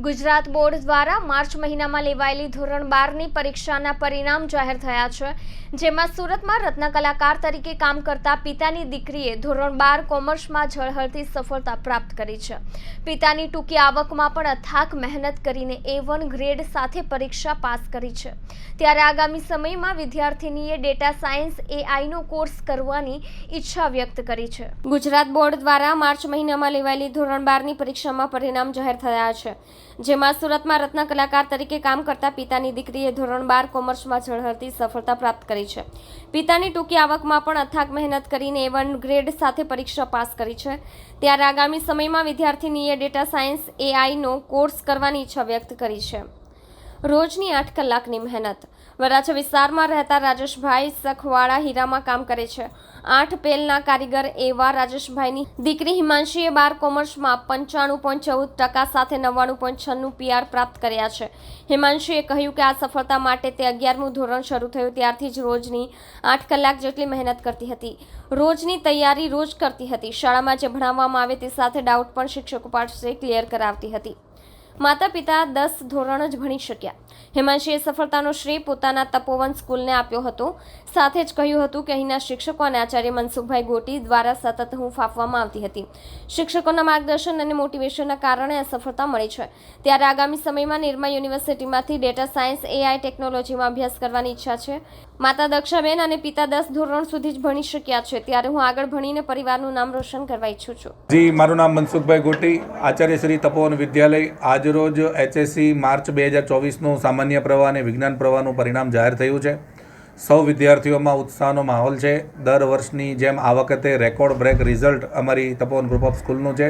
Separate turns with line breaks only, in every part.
Gujarat board દ્વારા March મહિનામાં લેવાયેલી ધોરણ બારની પરીક્ષાના પરિણામ જાહેર થયા છે, જેમાં સુરતમાં રત્ન કલાકાર તરીકે કામ કરતા પિતાની દીકરીએ ધોરણ બાર કોમર્સમાં ઝળહળતી સફળતા પ્રાપ્ત કરી છે. પિતાની ટૂંકી આવકમાં પણ અથાક મહેનત કરીને એ વન ગ્રેડ સાથે પરીક્ષા પાસ કરી છે. ત્યારે આગામી સમયમાં વિદ્યાર્થીનીએ ડેટા સાયન્સ એઆઈનો કોર્સ કરવાની ઈચ્છા વ્યક્ત કરી છે. ગુજરાત બોર્ડ દ્વારા માર્ચ મહિનામાં લેવાયેલી ધોરણ બારની પરીક્ષામાં પરિણામ જાહેર થયા છે. જેમાં સુરતમાં રત્ન કલાકાર તરીકે કામ કરતા પિતાની દીકરીએ ધોરણ બાર કોમર્સમાં ઝળહળતી સફળતા પ્રાપ્ત કરી છે. પિતાની ટૂંકી આવકમાં પણ અથાગ મહેનત કરીને એ વન ગ્રેડ સાથે પરીક્ષા પાસ કરી છે. ત્યારે આગામી સમયમાં વિદ્યાર્થીનીએ ડેટા સાયન્સ એઆઈનો કોર્સ કરવાની ઈચ્છા વ્યક્ત કરી છે. રોજની આઠ કલાકની મહેનત. વરાછા વિસ્તારમાં રહેતા રાજેશભાઈ સખવાળા હીરામાં કામ કરે છે. આઠ પેલના કારીગર એવા રાજેશભાઈની દીકરી હિમાંશીએ બાર કોમર્સમાં પંચાણું પોઈન્ટ ચૌદ ટકા સાથે નવ્વાણું પોઈન્ટ છન્નું પીઆર પ્રાપ્ત કર્યા છે. હિમાંશીએ કહ્યું કે આ સફળતા માટે તે અગિયારમું ધોરણ શરૂ થયું, ત્યારથી જ રોજની આઠ કલાક જેટલી મહેનત કરતી હતી. રોજની તૈયારી રોજ કરતી હતી. શાળામાં જે ભણાવવામાં આવે તે સાથે ડાઉટ પણ શિક્ષકો પાસે ક્લિયર કરાવતી હતી. માતા પિતા દસ ધોરણ જ ભણી શક્યા. હિમાંશીએ સફળતાનો શ્રેય પોતાના તપોવન સ્કૂલને આપ્યો હતો. સાથે જ કહ્યું હતું કે અહીંના શિક્ષકો અને આચાર્ય મનસુખભાઈ ગોટી દ્વારા સતત હું ફાફવામાં આવતી હતી. શિક્ષકોના માર્ગદર્શન અને મોટિવેશનના કારણે આ સફળતા મળી છે. ત્યારે આગામી સમયમાં નિરમા યુનિવર્સિટીમાંથી ડેટા સાયન્સ, એઆઈ ટેકનોલોજીમાં અભ્યાસ કરવાની ઈચ્છા છે. માતા દક્ષાબેન અને પિતા દસ ધોરણ સુધી જ ભણી શક્યા છે. ત્યારે હું આગળ ભણીને પરિવારનું નામ રોશન કરવા ઈચ્છું છું.
જી, મારું નામ મનસુખભાઈ ગોટી આચાર્ય શ્રી તપોવન વિદ્યાલય આજરોજ એચએસસી માર્ચ બે હજાર ચોવીસનું સામાન્ય પ્રવાહ અને વિજ્ઞાન પ્રવાહનું પરિણામ જાહેર થયું છે. સૌ વિદ્યાર્થીઓમાં ઉત્સાહનો માહોલ છે. દર વર્ષની જેમ આ વખતે રેકોર્ડ બ્રેક રિઝલ્ટ અમારી તપોવન ગ્રુપ ઓફ સ્કૂલનું છે.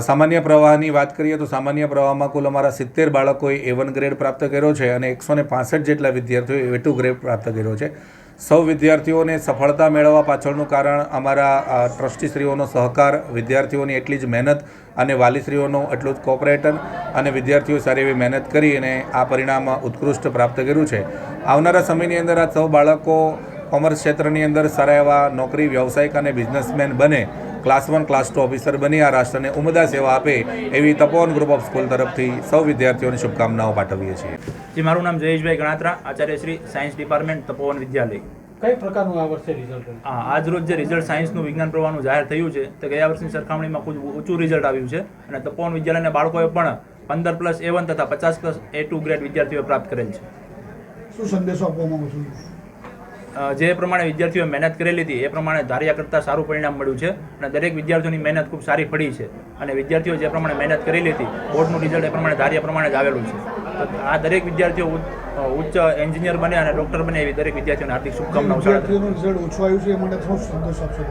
સામાન્ય પ્રવાહની વાત કરીએ તો સામાન્ય પ્રવાહમાં કુલ અમારા સિત્તેર બાળકોએ એ વન ગ્રેડ પ્રાપ્ત કર્યો છે અને એકસો ને જેટલા વિદ્યાર્થીઓએ એ ટુ ગ્રેડ પ્રાપ્ત કર્યો છે. સૌ વિદ્યાર્થીઓને સફળતા મેળવવા પાછળનું કારણ અમારા ટ્રસ્ટીશ્રીઓનો સહકાર, વિદ્યાર્થીઓની એટલી જ મહેનત અને વાલીશ્રીઓનો એટલું જ કોઓપરેટન અને વિદ્યાર્થીઓ સારી એવી મહેનત કરી અને આ પરિણામ ઉત્કૃષ્ટ પ્રાપ્ત કર્યું છે. આવનારા સમયની અંદર આ સૌ બાળકો કોમર્સ ક્ષેત્રની અંદર સારા એવા નોકરી, વ્યવસાયિક અને બિઝનેસમેન બને class one class two officer બની આ રાષ્ટ્રને ઉમદા સેવા આપે એવી તપોવન ગ્રુપ ઓફ સ્કૂલ તરફથી સૌ વિદ્યાર્થીઓને શુભકામનાઓ પાઠવીએ છીએ.
જી મારું નામ જયેશભાઈ ગણાત્રા આચાર્ય શ્રી સાયન્સ ડિપાર્ટમેન્ટ તપોવન વિદ્યાલય.
કઈ પ્રકારનું આ વર્ષે રિઝલ્ટ
હા આજ રોજ જે રિઝલ્ટ સાયન્સનું વિજ્ઞાન પ્રવાહનું જાહેર થયું છે તે ગયા વર્ષની સરખામણીમાં ખૂબ ઊંચું રિઝલ્ટ આવ્યું છે અને તપોવન વિદ્યાલયના બાળકોએ પણ પંદર પ્લસ એ વન તથા પચાસ પ્લસ એ ટુ ગ્રેડ વિદ્યાર્થીઓ પ્રાપ્ત કરેલ છે.
શું સંદેશો આપવા માંગુ છું?
જે પ્રમાણે વિદ્યાર્થીઓએ મહેનત કરેલી હતી એ પ્રમાણે ધાર્યા કરતાં સારું પરિણામ મળ્યું છે અને દરેક વિદ્યાર્થીઓની મહેનત ખૂબ સારી પડી છે અને વિદ્યાર્થીઓ જે પ્રમાણે મહેનત કરેલી હતી બોર્ડનું રિઝલ્ટ એ પ્રમાણે ધાર્યા પ્રમાણે જ આવેલું છે. તો આ દરેક વિદ્યાર્થીઓ ઉચ્ચ- એન્જિનિયર બને અને ડૉક્ટર બને એવી દરેક વિદ્યાર્થીઓને હાર્દિક શુભકામનાઓ
રિઝલ્ટ ઓછું આવ્યું છે એ આપશો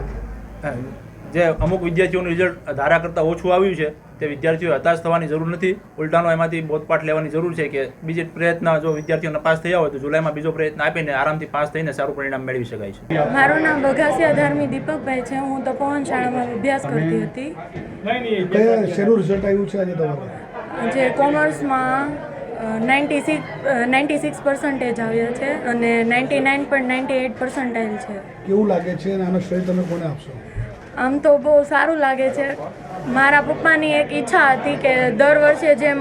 જે અમુક વિદ્યાર્થીઓનું રિઝલ્ટ ધારા કરતાં ઓછું આવ્યું છે તે વિદ્યાર્થીઓ હતાશ થવાની જરૂર નથી. ઉલટાનો એમાંથી બોધપાઠ લેવાની જરૂર છે કે બીજે પ્રયત્ન જો વિદ્યાર્થીઓ પાસ થયા હોય તો જુલાઈમાં બીજો પ્રયત્ન આપીને આરામથી પાસ થઈને સારું પરિણામ મેળવી શકાય છે.
મારું નામ બઘાસિયા ધાર્મી દીપકભાઈ છે. હું તપોવન શાળામાં અભ્યાસ કરતી હતી.
શેનું રિઝલ્ટ આવ્યું છે આજે તમારું?
જે કોમર્સમાં ninety six ninety six percentage આવ્યા છે અને ninety nine point ninety eight percentile છે.
કેવું લાગે છે અને આનો શ્રેય તમે કોને આપશો?
આમ તો બહુ સારું લાગે છે. મારા પપ્પાની એક ઈચ્છા હતી કે દર વર્ષે જેમ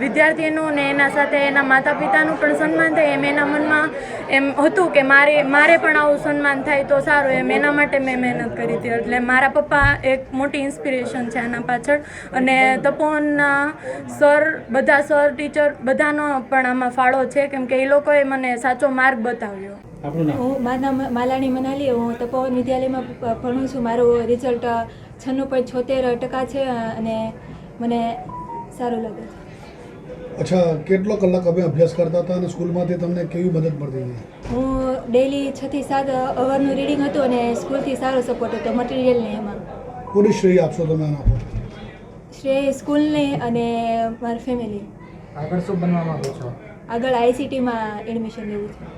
વિદ્યાર્થીનું ને એના સાથે એના માતા પિતાનું પણ સન્માન થાય, એમ એના મનમાં એમ હતું કે મારે મારે પણ આવું સન્માન થાય તો સારું, એમ એના માટે મેં મહેનત કરી હતી. એટલે મારા પપ્પા એક મોટી ઇન્સ્પિરેશન છે આના પાછળ. અને તપોવનના સર, બધા સર ટીચર બધાનો પણ આમાં ફાળો છે. કેમ કે એ લોકોએ મને સાચો માર્ગ બતાવ્યો.
હું મારું નામ માલાણી મનાલી હું તપોવન વિદ્યાલયમાં ભણું છું. મારું રિઝલ્ટ છન્નું પોઈન્ટ છોતેર ટકા છે અને મને સારું લાગે છે.
અચ્છા કેટલો કલાક અમે અભ્યાસ કરતા હતા અને સ્કૂલમાંથી તમને કેવી મદદ મળતી હતી?
હું ડેલી છથી સાત અવરનું રીડિંગ હતું અને સ્કૂલથી સારો સપોર્ટ હતો મટીરિયલને એમાં.
પૂરી શ્રેય આપશો તમે આના પર
શ્રેય સ્કૂલને અને મારી ફેમિલી
આગળ શું બનવા માંગો છો?
આગળ આઈસીટીમાં એડમિશન લેવું છે.